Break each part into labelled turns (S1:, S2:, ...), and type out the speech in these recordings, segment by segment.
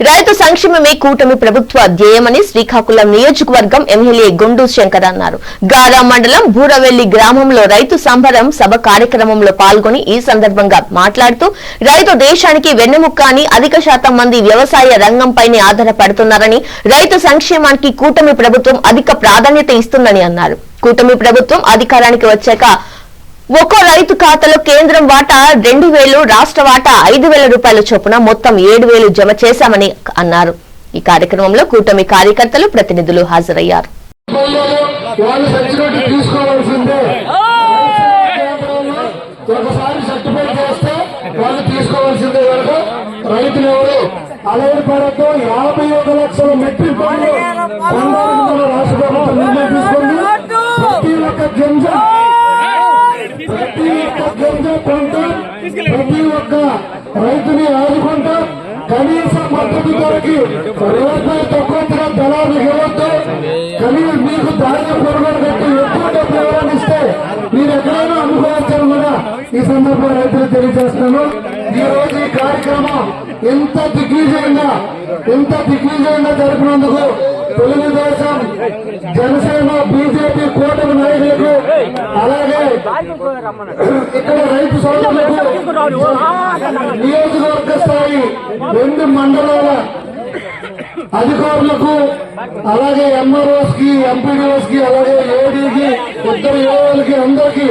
S1: రైతు సంక్షేమమే కూటమి ప్రభుత్వ ధ్యేయమని శ్రీకాకుళం నియోజకవర్గం ఎమ్మెల్యే గుండు శంకర్ అన్నారు. గారా మండలం బూరవెల్లి గ్రామంలో రైతు సంబరం సభ కార్యక్రమంలో పాల్గొని ఈ సందర్భంగా మాట్లాడుతూ రైతు దేశానికి వెన్నెముక్క అని అధిక శాతం మంది వ్యవసాయ రంగంపైనే ఆధారపడుతున్నారని రైతు సంక్షేమానికి కూటమి ప్రభుత్వం అధిక ప్రాధాన్యత ఇస్తుందని అన్నారు. కూటమి ప్రభుత్వం అధికారానికి వచ్చాక ఒక్కో రైతు ఖాతాలో కేంద్రం వాటా రెండు వేలు రాష్ట్ర వాటా ఐదు వేల రూపాయల చొప్పున మొత్తం ఏడు వేలు జమ చేశామని అన్నారు. ఈ కార్యక్రమంలో కూటమి కార్యకర్తలు ప్రతినిధులు హాజరయ్యారు.
S2: వాళ్ళు గింజ ప్రతి ఒక్క రైతుని ఆదుకుంటూ కనీస మద్దతు ధరకి రూపాయి తక్కువ దళాలు ఇవ్వద్దు. కనీసం మీకు ధాన్య కొనుగోలు కట్టి ఎక్కువ డబ్బులు ఇవ్వాలిస్తే మీరు ఎక్కడైనా అనుభవించడం కూడా ఈ సందర్భంగా రైతులు తెలియజేస్తున్నాను. ఈ రోజు ఈ కార్యక్రమం ఎంత దిగ్విజయంగా ఎంత దిగ్విజయంగా జరిపినందుకు తెలుగుదేశం జనసేన బీజేపీ కోట నాయకులకు అలాగే. ఇక్కడ రైతు సోదరులకు నియోజకవర్గ స్థాయి రెండు మండలాల అధికారులకు అలాగే ఎంఆర్ఓస్కి ఎంపీడీఓస్కి అలాగే ఏడీకి ఇద్దరు ఏఓలకి అందరికీ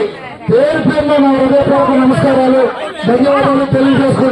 S2: పేరు పేరున నా హృదయపూర్వక నమస్కారాలు ధన్యవాదాలు తెలియజేసుకుంటున్నాను.